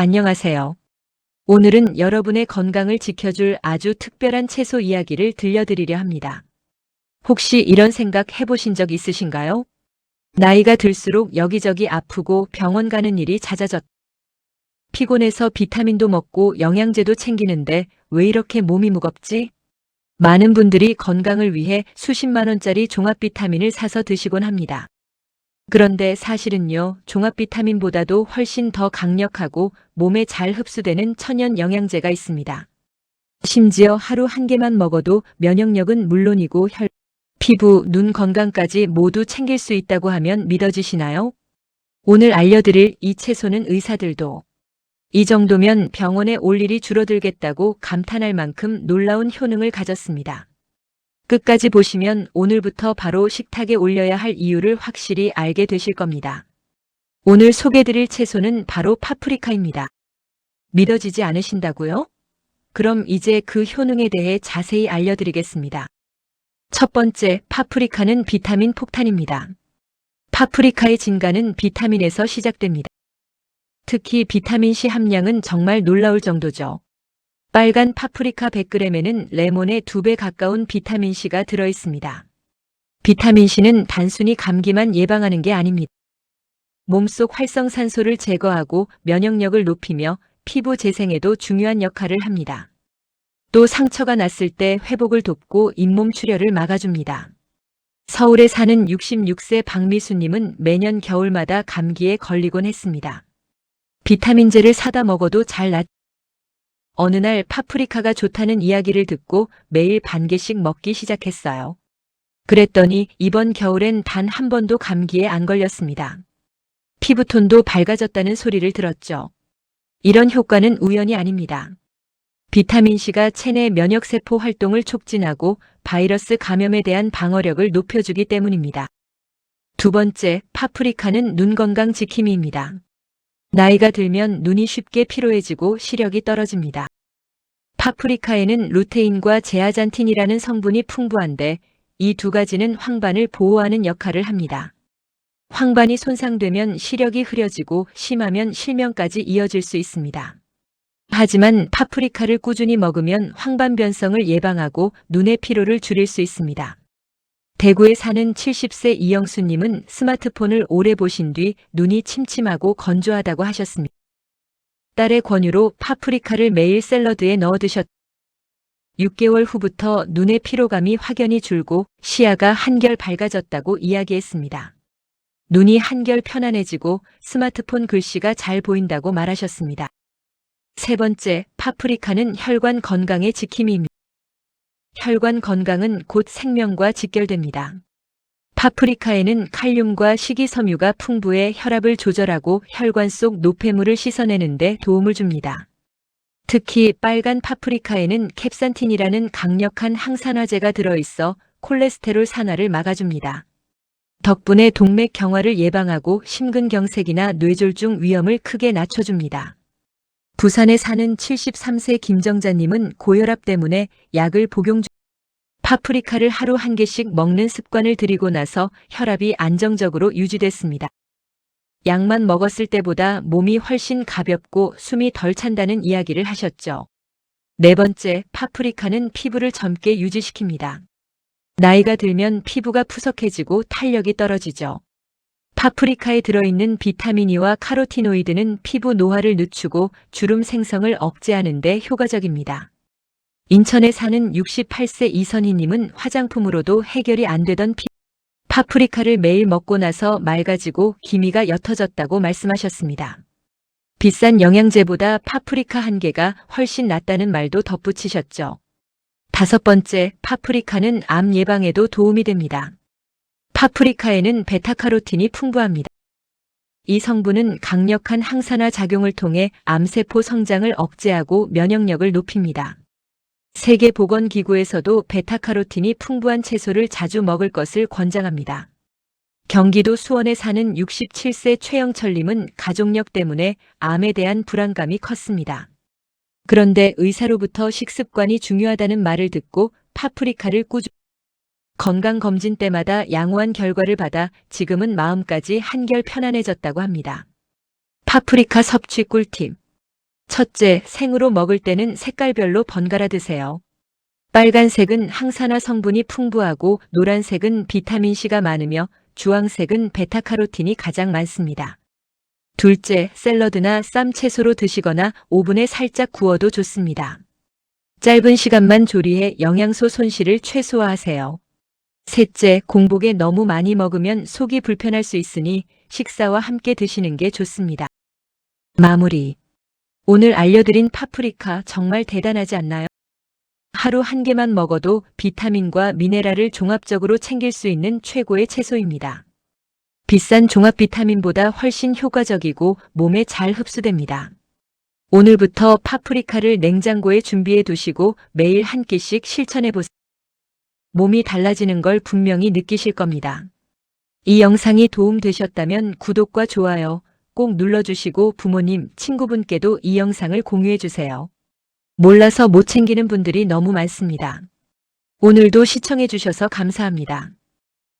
안녕하세요. 오늘은 여러분의 건강을 지켜줄 아주 특별한 채소 이야기를 들려드리려 합니다. 혹시 이런 생각 해보신 적 있으신가요? 나이가 들수록 여기저기 아프고 병원 가는 일이 잦아졌. 피곤해서 비타민도 먹고 영양제도 챙기는데 왜 이렇게 몸이 무겁지? 많은 분들이 건강을 위해 수십만 원짜리 종합 비타민을 사서 드시곤 합니다. 그런데 사실은요, 종합 비타민보다도 훨씬 더 강력하고 몸에 잘 흡수되는 천연 영양제가 있습니다. 심지어 하루 한 개만 먹어도 면역력은 물론이고 혈, 피부, 눈 건강까지 모두 챙길 수 있다고 하면 믿어지시나요? 오늘 알려드릴 이 채소는 의사들도 이 정도면 병원에 올 일이 줄어들겠다고 감탄할 만큼 놀라운 효능을 가졌습니다. 끝까지 보시면 오늘부터 바로 식탁에 올려야 할 이유를 확실히 알게 되실 겁니다. 오늘 소개드릴 채소는 바로 파프리카입니다. 믿어지지 않으신다고요? 그럼 이제 그 효능에 대해 자세히 알려드리겠습니다. 첫 번째, 파프리카는 비타민 폭탄입니다. 파프리카의 진가는 비타민에서 시작됩니다. 특히 비타민C 함량은 정말 놀라울 정도죠. 빨간 파프리카 100g에는 레몬의 2배 가까운 비타민C가 들어있습니다. 비타민C는 단순히 감기만 예방하는 게 아닙니다. 몸속 활성산소를 제거하고 면역력을 높이며 피부 재생에도 중요한 역할을 합니다. 또 상처가 났을 때 회복을 돕고 잇몸 출혈을 막아줍니다. 서울에 사는 66세 박미수님은 매년 겨울마다 감기에 걸리곤 했습니다. 비타민제를 사다 먹어도 잘 낫. 어느 날 파프리카가 좋다는 이야기를 듣고 매일 반 개씩 먹기 시작했어요. 그랬더니 이번 겨울엔 단 한 번도 감기에 안 걸렸습니다. 피부톤도 밝아졌다는 소리를 들었죠. 이런 효과는 우연이 아닙니다. 비타민C가 체내 면역세포 활동을 촉진하고 바이러스 감염에 대한 방어력을 높여주기 때문입니다. 두 번째, 파프리카는 눈 건강 지킴이입니다. 나이가 들면 눈이 쉽게 피로해지고 시력이 떨어집니다. 파프리카에는 루테인과 제아잔틴이라는 성분이 풍부한데 이 두 가지는 황반을 보호하는 역할을 합니다. 황반이 손상되면 시력이 흐려지고 심하면 실명까지 이어질 수 있습니다. 하지만 파프리카를 꾸준히 먹으면 황반 변성을 예방하고 눈의 피로를 줄일 수 있습니다. 대구에 사는 70세 이영수님은 스마트폰을 오래 보신 뒤 눈이 침침하고 건조하다고 하셨습니다. 딸의 권유로 파프리카를 매일 샐러드에 넣어 드셨. 6개월 후부터 눈의 피로감이 확연히 줄고 시야가 한결 밝아졌다고 이야기했습니다. 눈이 한결 편안해지고 스마트폰 글씨가 잘 보인다고 말하셨습니다. 세 번째, 파프리카는 혈관 건강의 지킴이입니다. 혈관 건강은 곧 생명과 직결됩니다. 파프리카에는 칼륨과 식이섬유가 풍부해 혈압을 조절하고 혈관 속 노폐물을 씻어내는데 도움을 줍니다. 특히 빨간 파프리카에는 캡산틴이라는 강력한 항산화제가 들어있어 콜레스테롤 산화를 막아줍니다. 덕분에 동맥 경화를 예방하고 심근경색이나 뇌졸중 위험을 크게 낮춰줍니다. 부산에 사는 73세 김정자님은 고혈압 때문에 약을 복용 중 파프리카를 하루 한 개씩 먹는 습관을 들이고 나서 혈압이 안정적으로 유지됐습니다. 약만 먹었을 때보다 몸이 훨씬 가볍고 숨이 덜 찬다는 이야기를 하셨죠. 네 번째, 파프리카는 피부를 젊게 유지시킵니다. 나이가 들면 피부가 푸석해지고 탄력이 떨어지죠. 파프리카에 들어있는 비타민이와 카로티노이드는 피부 노화를 늦추고 주름 생성을 억제하는 데 효과적입니다. 인천에 사는 68세 이선희님은 화장품으로도 해결이 안 되던 피 파프리카를 매일 먹고 나서 맑아지고 기미가 옅어졌다고 말씀하셨습니다. 비싼 영양제보다 파프리카 한 개가 훨씬 낫다는 말도 덧붙이셨죠. 다섯 번째, 파프리카는 암 예방에도 도움이 됩니다. 파프리카에는 베타카로틴이 풍부합니다. 이 성분은 강력한 항산화 작용을 통해 암세포 성장을 억제하고 면역력을 높입니다. 세계보건기구에서도 베타카로틴이 풍부한 채소를 자주 먹을 것을 권장합니다. 경기도 수원에 사는 67세 최영철님은 가족력 때문에 암에 대한 불안감이 컸습니다. 그런데 의사로부터 식습관이 중요하다는 말을 듣고 파프리카를 꾸준히 건강검진 때마다 양호한 결과를 받아 지금은 마음까지 한결 편안해졌다고 합니다. 파프리카 섭취 꿀팁. 첫째, 생으로 먹을 때는 색깔별로 번갈아 드세요. 빨간색은 항산화 성분이 풍부하고 노란색은 비타민C가 많으며 주황색은 베타카로틴이 가장 많습니다. 둘째, 샐러드나 쌈 채소로 드시거나 오븐에 살짝 구워도 좋습니다. 짧은 시간만 조리해 영양소 손실을 최소화하세요. 셋째, 공복에 너무 많이 먹으면 속이 불편할 수 있으니 식사와 함께 드시는 게 좋습니다. 마무리. 오늘 알려드린 파프리카 정말 대단하지 않나요? 하루 한 개만 먹어도 비타민과 미네랄을 종합적으로 챙길 수 있는 최고의 채소입니다. 비싼 종합 비타민보다 훨씬 효과적이고 몸에 잘 흡수됩니다. 오늘부터 파프리카를 냉장고에 준비해 두시고 매일 한 끼씩 실천해 보세요. 몸이 달라지는 걸 분명히 느끼실 겁니다. 이 영상이 도움되셨다면 구독과 좋아요 꼭 눌러주시고 부모님, 친구분께도 이 영상을 공유해 주세요. 몰라서 못 챙기는 분들이 너무 많습니다. 오늘도 시청해 주셔서 감사합니다.